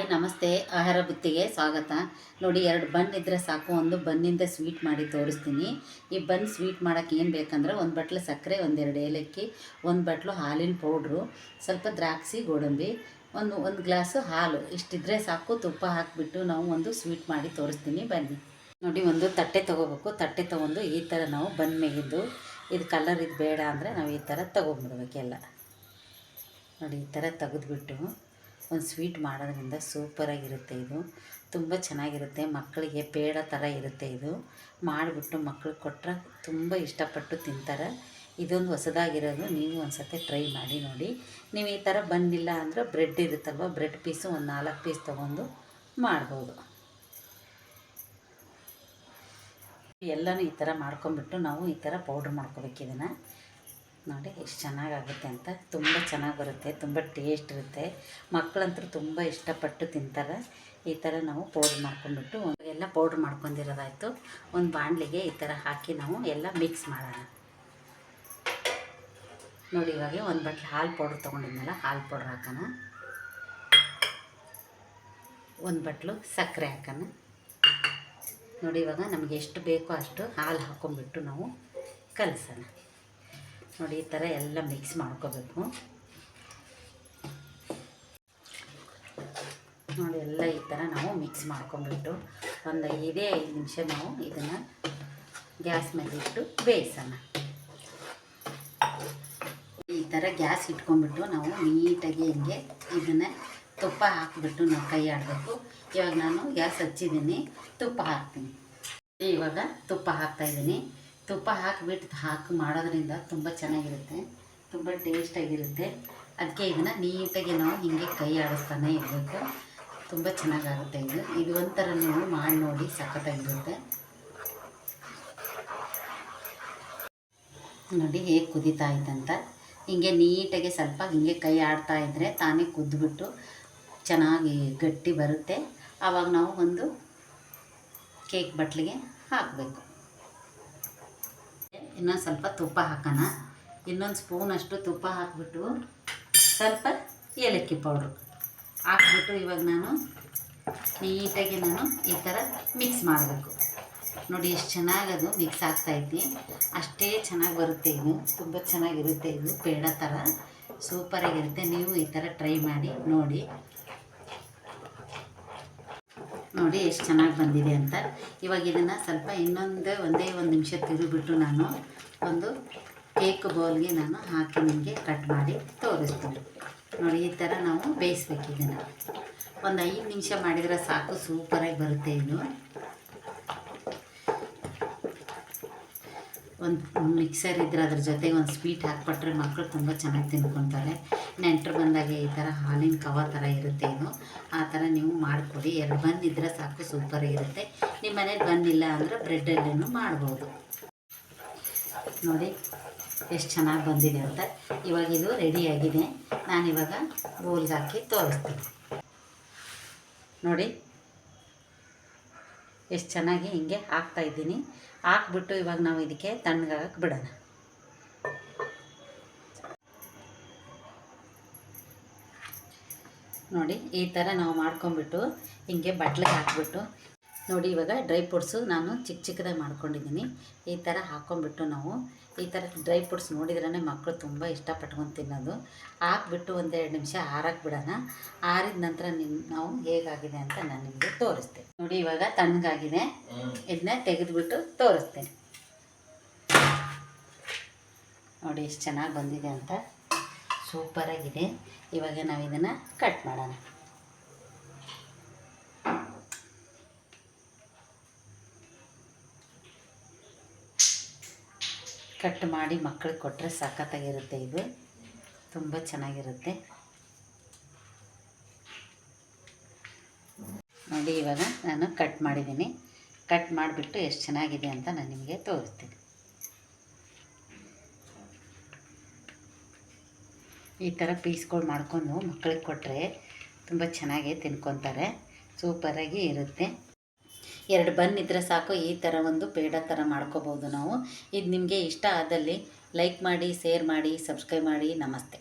Hi, ನಮಸ್ತೆ. ಆಹಾರ ಬುತ್ತಿಗೆ ಸ್ವಾಗತ. ನೋಡಿ, ಎರಡು ಬನ್ ಇದ್ದರೆ ಸಾಕು. ಒಂದು ಬನ್ನಿಂದ ಸ್ವೀಟ್ ಮಾಡಿ ತೋರಿಸ್ತೀನಿ. ಈ ಬನ್ ಸ್ವೀಟ್ ಮಾಡೋಕ್ಕೆ ಏನು ಬೇಕಂದ್ರೆ ಒಂದು ಬಟ್ಲು ಸಕ್ಕರೆ, ಒಂದೆರಡು ಏಲಕ್ಕಿ, ಒಂದು ಬಟ್ಲು ಹಾಲಿನ ಪೌಡ್ರು, ಸ್ವಲ್ಪ ದ್ರಾಕ್ಷಿ, ಗೋಡಂಬಿ, ಒಂದು ಒಂದು ಗ್ಲಾಸು ಹಾಲು. ಇಷ್ಟಿದ್ರೆ ಸಾಕು. ತುಪ್ಪ ಹಾಕಿಬಿಟ್ಟು ನಾವು ಒಂದು ಸ್ವೀಟ್ ಮಾಡಿ ತೋರಿಸ್ತೀನಿ. ಬನ್ನಿ. ನೋಡಿ, ಒಂದು ತಟ್ಟೆ ತೊಗೋಬೇಕು. ತಟ್ಟೆ ತೊಗೊಂಡು ಈ ಥರ ನಾವು ಬನ್ ಮೇಗಿದ್ದು ಇದು ಕಲರ್ ಇದು ಬೇಡ ಅಂದರೆ ನಾವು ಈ ಥರ ತೊಗೊಂಡ್ಬಿಡ್ಬೇಕೆಲ್ಲ ನೋಡಿ, ಈ ಥರ ತೆಗೆದ್ಬಿಟ್ಟು. ಒಂದು ಸ್ವೀಟ್ ಮಾಡೋದ್ರಿಂದ ಸೂಪರಾಗಿರುತ್ತೆ ಇದು. ತುಂಬ ಚೆನ್ನಾಗಿರುತ್ತೆ. ಮಕ್ಕಳಿಗೆ ಪೇಡ ಥರ ಇರುತ್ತೆ ಇದು. ಮಾಡಿಬಿಟ್ಟು ಮಕ್ಕಳು ಕೊಟ್ಟರೆ ತುಂಬ ಇಷ್ಟಪಟ್ಟು ತಿಂತಾರೆ. ಇದೊಂದು ಹೊಸದಾಗಿರೋದು. ನೀವು ಒಂದು ಸತಿ ಟ್ರೈ ಮಾಡಿ ನೋಡಿ. ನೀವು ಈ ಥರ ಬಂದಿಲ್ಲ ಅಂದರೆ ಬ್ರೆಡ್ ಇರುತ್ತಲ್ವ? ಬ್ರೆಡ್ ಪೀಸು ಒಂದು ನಾಲ್ಕು ಪೀಸ್ ತೊಗೊಂಡು ಮಾಡ್ಬೋದು. ಎಲ್ಲನೂ ಈ ಥರ ಮಾಡ್ಕೊಂಬಿಟ್ಟು ನಾವು ಈ ಥರ ಪೌಡ್ರ್ ಮಾಡ್ಕೋಬೇಕು ಇದನ್ನು. ನೋಡಿ, ಎಷ್ಟು ಚೆನ್ನಾಗಾಗುತ್ತೆ ಅಂತ. ತುಂಬ ಚೆನ್ನಾಗಿ ಬರುತ್ತೆ, ತುಂಬ ಟೇಸ್ಟ್ ಇರುತ್ತೆ. ಮಕ್ಕಳಂತೂ ತುಂಬ ಇಷ್ಟಪಟ್ಟು ತಿಂತಾರೆ. ಈ ಥರ ನಾವು ಪೌಡ್ರ್ ಮಾಡ್ಕೊಂಡ್ಬಿಟ್ಟು ಎಲ್ಲ ಪೌಡ್ರ್ ಮಾಡ್ಕೊಂಡಿರೋದಾಯಿತು. ಒಂದು ಬಾಣಲಿಗೆ ಈ ಥರ ಹಾಕಿ ನಾವು ಎಲ್ಲ ಮಿಕ್ಸ್ ಮಾಡೋಣ. ನೋಡಿ, ಇವಾಗ ಒಂದು ಬಟ್ಲು ಹಾಲು ಪೌಡ್ರ್ ತೊಗೊಂಡಿದ್ಮೇಲೆ ಹಾಲು ಪೌಡ್ರ್ ಹಾಕೋಣ. ಒಂದು ಬಟ್ಲು ಸಕ್ಕರೆ ಹಾಕೋಣ. ನೋಡಿ, ಇವಾಗ ನಮಗೆ ಎಷ್ಟು ಬೇಕೋ ಅಷ್ಟು ಹಾಲು ಹಾಕ್ಕೊಂಬಿಟ್ಟು ನಾವು ಕಲಸೋಣ. ನೋಡಿ, ಈ ಥರ ಎಲ್ಲ ಮಿಕ್ಸ್ ಮಾಡ್ಕೋಬೇಕು. ನೋಡಿ, ಎಲ್ಲ ಈ ಥರ ನಾವು ಮಿಕ್ಸ್ ಮಾಡ್ಕೊಂಬಿಟ್ಟು ಒಂದು ಐದೇ ಐದು ನಿಮಿಷ ನಾವು ಇದನ್ನು ಗ್ಯಾಸ್ ಮೇಲೆ ಇಟ್ಟು ಬೇಯಿಸೋಣ. ಈ ಥರ ಗ್ಯಾಸ್ ಇಟ್ಕೊಂಡ್ಬಿಟ್ಟು ನಾವು ನೀಟಾಗಿ ಹಿಂಗೆ ಇದನ್ನು ತುಪ್ಪ ಹಾಕಿಬಿಟ್ಟು ನಾವು ಕೈ ಆಡಬೇಕು. ಇವಾಗ ನಾನು ಗ್ಯಾಸ್ ಹಚ್ಚಿದ್ದೀನಿ, ತುಪ್ಪ ಹಾಕ್ತೀನಿ. ಇವಾಗ ತುಪ್ಪ ಹಾಕ್ತಾಯಿದ್ದೀನಿ ತುಪ್ಪ ಹಾಕಿಬಿಟ್ಟು ಹಾಕಿ ಮಾಡೋದ್ರಿಂದ ತುಂಬ ಚೆನ್ನಾಗಿರುತ್ತೆ, ತುಂಬ ಟೇಸ್ಟಾಗಿರುತ್ತೆ ಅದಕ್ಕೆ ಇದನ್ನು ನೀಟಾಗಿ ನಾವು ಹೀಗೆ ಕೈ ಆಡಿಸ್ತಾನೆ ಇರಬೇಕು. ತುಂಬ ಚೆನ್ನಾಗಾಗುತ್ತೆ ಇದು. ಇದು ಒಂಥರ ನೀವು ಮಾಡಿ ನೋಡಿ ಸಖತ್ತಾಗಿರುತ್ತೆ. ನೋಡಿ ಹೇಗೆ ಕುದೀತಾ ಇದ್ದಂತ ಹಿಂಗೆ ನೀಟಾಗಿ ಸ್ವಲ್ಪ ಹಿಂಗೆ ಕೈ ಆಡ್ತಾ ಇದ್ದರೆ ತಾನೇ ಕುದ್ದುಬಿಟ್ಟು ಚೆನ್ನಾಗಿ ಗಟ್ಟಿ ಬರುತ್ತೆ. ಆವಾಗ ನಾವು ಒಂದು ಕೇಕ್ ಬಟ್ಲಿಗೆ ಹಾಕಬೇಕು. ಇನ್ನೊಂದು ಸ್ವಲ್ಪ ತುಪ್ಪ ಹಾಕೋಣ. ಇನ್ನೊಂದು ಸ್ಪೂನಷ್ಟು ತುಪ್ಪ ಹಾಕಿಬಿಟ್ಟು ಸ್ವಲ್ಪ ಏಲಕ್ಕಿ ಪೌಡ್ರು ಹಾಕ್ಬಿಟ್ಟು ಇವಾಗ ನಾನು ನೀಟಾಗಿ ನಾನು ಈ ಥರ ಮಿಕ್ಸ್ ಮಾಡಬೇಕು. ನೋಡಿ ಎಷ್ಟು ಚೆನ್ನಾಗಿ ಅದು ಮಿಕ್ಸ್ ಆಗ್ತಾಯಿದ್ದಿ ಅಷ್ಟೇ ಚೆನ್ನಾಗಿ ಬರುತ್ತೆ ಇದು. ತುಂಬ ಚೆನ್ನಾಗಿರುತ್ತೆ ಇದು ಪೇಡ ಥರ ಸೂಪರಾಗಿರುತ್ತೆ ನೀವು ಈ ಥರ ಟ್ರೈ ಮಾಡಿ ನೋಡಿ. ನೋಡಿ ಎಷ್ಟು ಚೆನ್ನಾಗಿ ಬಂದಿದೆ ಅಂತ. ಇವಾಗ ಇದನ್ನು ಸ್ವಲ್ಪ ಇನ್ನೊಂದು ಒಂದೇ ಒಂದು ನಿಮಿಷ ತಿರುಗಿಬಿಟ್ಟು ನಾನು ಒಂದು ಕೇಕ್ ಬೌಲ್ಗೆ ನಾನು ಹಾಕಿ ನಿಮಗೆ ಕಟ್ ಮಾಡಿ ತೋರಿಸ್ತೀನಿ. ನೋಡಿ, ಈ ಥರ ನಾವು ಬೇಯಿಸ್ಬೇಕು ಇದನ್ನು. ಒಂದು ಐದು ನಿಮಿಷ ಮಾಡಿದರೆ ಸಾಕು, ಸೂಪರಾಗಿ ಬರುತ್ತೆ ಇದು. ಒಂದು ಮಿಕ್ಸರ್ ಇದ್ರೆ ಅದ್ರ ಜೊತೆಗೆ ಒಂದು ಸ್ವೀಟ್ ಹಾಕ್ಬಿಟ್ರೆ ಮಕ್ಕಳು ತುಂಬ ಚೆನ್ನಾಗಿ ತಿನ್ಕೊತಾರೆ. ನೆಂಟರು ಬಂದಾಗ ಈ ಥರ ಹಾಲಿನ ಕವ ಥರ ಇರುತ್ತೆ ಇದು. ಆ ಥರ ನೀವು ಮಾಡಿಕೊಡಿ. ಎರಡು ಇದ್ದರೆ ಸಾಕು ಸೂಪರ್ ಇರುತ್ತೆ. ನಿಮ್ಮ ಮನೇಲಿ ಬಂದಿಲ್ಲ ಅಂದರೆ ಬ್ರೆಡ್ಡಲ್ಲೂ ಮಾಡ್ಬೋದು. ನೋಡಿ, ಎಷ್ಟು ಚೆನ್ನಾಗಿ ಬಂದಿದೆ ಅಂತ. ಇವಾಗ ಇದು ರೆಡಿಯಾಗಿದೆ ನಾನಿವಾಗ ಬೋಲ್ಗೆ ಹಾಕಿ ತೋರಿಸ್ತೀನಿ. ನೋಡಿ ಎಷ್ಟು ಚೆನ್ನಾಗಿ ಹಿಂಗೆ ಹಾಕ್ತಾಯಿದ್ದೀನಿ ಹಾಕ್ಬಿಟ್ಟು ಇವಾಗ ನಾವು ಇದಕ್ಕೆ ತಣ್ಣಗಾಗಕ್ಕೆ ಬಿಡೋಣ. ನೋಡಿ, ಈ ಥರ ನಾವು ಮಾಡ್ಕೊಂಬಿಟ್ಟು ಹಿಂಗೆ ಬಟ್ಲಿಗೆ ಹಾಕ್ಬಿಟ್ಟು ನೋಡಿ ಇವಾಗ ಡ್ರೈ ಫ್ರೂಟ್ಸು ನಾನು ಚಿಕ್ಕ ಚಿಕ್ಕದಾಗಿ ಮಾಡ್ಕೊಂಡಿದ್ದೀನಿ. ಈ ಥರ ಹಾಕ್ಕೊಂಡ್ಬಿಟ್ಟು ನಾವು ಈ ಥರ ಡ್ರೈ ಫ್ರೂಟ್ಸ್ ನೋಡಿದ್ರೇ ಮಕ್ಕಳು ತುಂಬ ಇಷ್ಟಪಟ್ಕೊಂಡು ತಿನ್ನೋದು. ಹಾಕ್ಬಿಟ್ಟು ಒಂದೆರಡು ನಿಮಿಷ ಹಾರಕ್ಕೆ ಬಿಡೋಣ. ಆರಿದ ನಂತರ ನಿಮ್ ನಾವು ಹೇಗಾಗಿದೆ ಅಂತ ನಾನು ನಿಮಗೆ ತೋರಿಸ್ತೇನೆ. ನೋಡಿ ಇವಾಗ ತಣ್ಣಗಾಗಿದೆ. ಇದನ್ನ ತೆಗೆದುಬಿಟ್ಟು ತೋರಿಸ್ತೇನೆ. ನೋಡಿ ಎಷ್ಟು ಚೆನ್ನಾಗಿ ಬಂದಿದೆ ಅಂತ. ಸೂಪರಾಗಿದೆ. ಇವಾಗ ನಾವು ಇದನ್ನು ಕಟ್ ಮಾಡೋಣ. ಕಟ್ ಮಾಡಿ ಮಕ್ಕಳಿಗೆ ಕೊಟ್ಟರೆ ಸಖತ್ತಾಗಿರುತ್ತೆ ಇದು. ತುಂಬ ಚೆನ್ನಾಗಿರುತ್ತೆ. ನೋಡಿ, ಇವಾಗ ನಾನು ಕಟ್ ಮಾಡಿದ್ದೀನಿ. ಕಟ್ ಮಾಡಿಬಿಟ್ಟು ಎಷ್ಟು ಚೆನ್ನಾಗಿದೆ ಅಂತ ನಾನು ನಿಮಗೆ ತೋರಿಸ್ತೀನಿ. ಈ ಥರ ಪೀಸ್ಗಳು ಮಾಡ್ಕೊಂಡು ಮಕ್ಕಳಿಗೆ ಕೊಟ್ಟರೆ ತುಂಬ ಚೆನ್ನಾಗಿ ತಿನ್ಕೊತಾರೆ. ಸೂಪರಾಗಿ ಇರುತ್ತೆ. ಎರಡು ಬನ್ ಇದ್ದರೆ ಸಾಕು, ಈ ಥರ ಒಂದು ಪೇಡ ಥರ ಮಾಡ್ಕೋಬೋದು ನಾವು. ಇದು ನಿಮಗೆ ಇಷ್ಟ ಆದಲ್ಲಿ ಲೈಕ್ ಮಾಡಿ, ಶೇರ್ ಮಾಡಿ, ಸಬ್ಸ್ಕ್ರೈಬ್ ಮಾಡಿ, ನಮಸ್ತೆ.